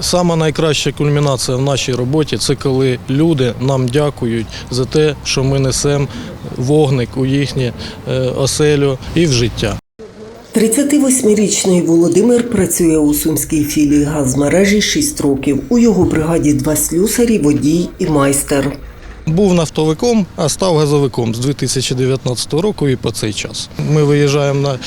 Сама найкраща кульмінація в нашій роботі це коли люди нам дякують за те, що ми несемо вогник у їхнє е, оселю і в життя. 38-річний Володимир працює у сумській філії газмережі 6 років. У його бригаді два слюсарі, водій і майстер. Був нафтовиком, а став газовиком з 2019 року і по цей час. Ми виїжджаємо на е,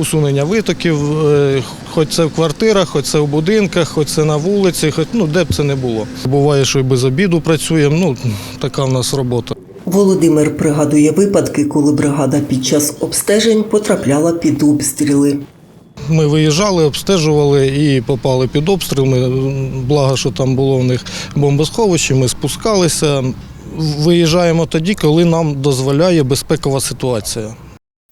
усунення витоків, е, хоч це в квартирах, хоч це в будинках, хоч це на вулиці, хоч ну де б це не було. Буває, що і без обіду працюємо. Ну така в нас робота. Володимир пригадує випадки, коли бригада під час обстежень потрапляла під обстріли. Ми виїжджали, обстежували і попали під обстріл. Ми, благо, що там було в них бомбосховище, ми спускалися. Виїжджаємо тоді, коли нам дозволяє безпекова ситуація.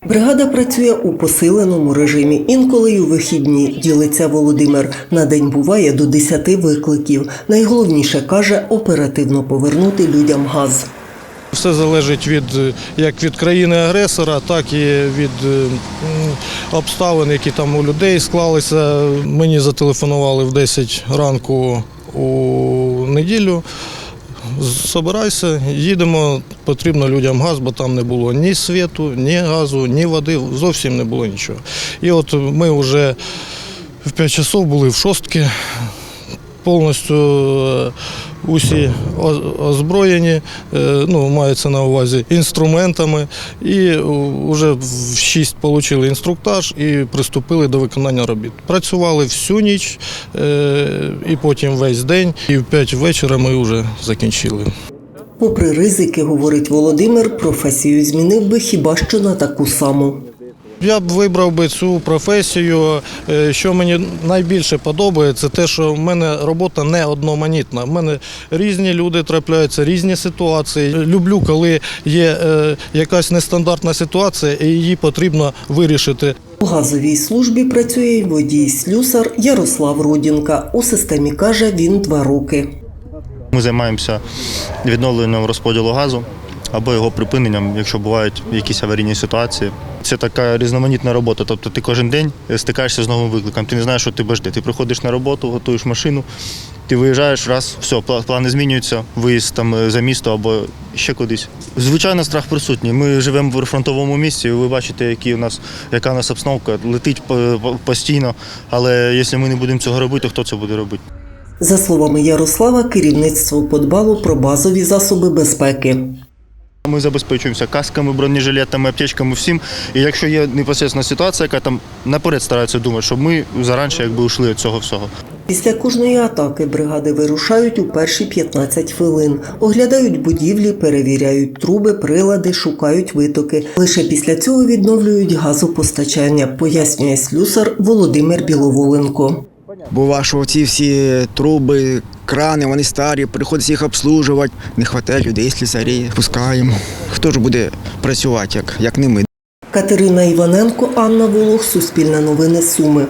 Бригада працює у посиленому режимі. Інколи й у вихідні ділиться Володимир. На день буває до 10 викликів. Найголовніше каже оперативно повернути людям газ. Все залежить від як від країни-агресора, так і від обставин, які там у людей склалися. Мені зателефонували в 10 ранку у неділю. Собирайся, їдемо, потрібно людям газ, бо там не було ні світу, ні газу, ні води, зовсім не було нічого. І от ми вже в 5 часов були в шостки, повністю е, усі озброєні, е, ну, мається на увазі інструментами. І вже в 6 отримали інструктаж і приступили до виконання робіт. Працювали всю ніч е, і потім весь день, і в 5 вечора ми вже закінчили. Попри ризики, говорить Володимир, професію змінив би хіба що на таку саму. Я б вибрав би цю професію. Е, Що мені найбільше подобається, те, що в мене робота не одноманітна. В мене різні люди трапляються, різні ситуації. Люблю, коли є е, якась нестандартна ситуація, і її потрібно вирішити. У газовій службі працює й водій-слюсар Ярослав Рудінка. У системі каже, він два роки. Ми займаємося відновленням розподілу газу або його припиненням, якщо бувають якісь аварійні ситуації. Це така різноманітна робота. Тобто ти кожен день стикаєшся з новим викликом. Ти не знаєш, що тебе жде. Ти приходиш на роботу, готуєш машину, ти виїжджаєш, раз, все, плани змінюються, виїзд там е, за місто або ще кудись. Звичайно, страх присутній. Ми живемо в фронтовому місці. Ви бачите, які у нас, яка у нас обстановка, летить по- по- постійно. Але якщо ми не будемо цього робити, то хто це буде робити? За словами Ярослава, керівництво подбало про базові засоби безпеки. Ми забезпечуємося касками, бронежилетами, аптечками, всім. І якщо є непосередня ситуація, яка там наперед стараються думати, щоб ми заранше якби ушли від цього всього. Після кожної атаки бригади вирушають у перші 15 хвилин, оглядають будівлі, перевіряють труби, прилади, шукають витоки. Лише після цього відновлюють газопостачання, пояснює слюсар Володимир Біловоленко. Бува, що ці всі труби, крани, вони старі, приходиться їх обслужувати. Не вистачає людей, слісарів, пускаємо. Хто ж буде працювати, як, як не ми? Катерина Іваненко, Анна Волох, Суспільне новини Суми.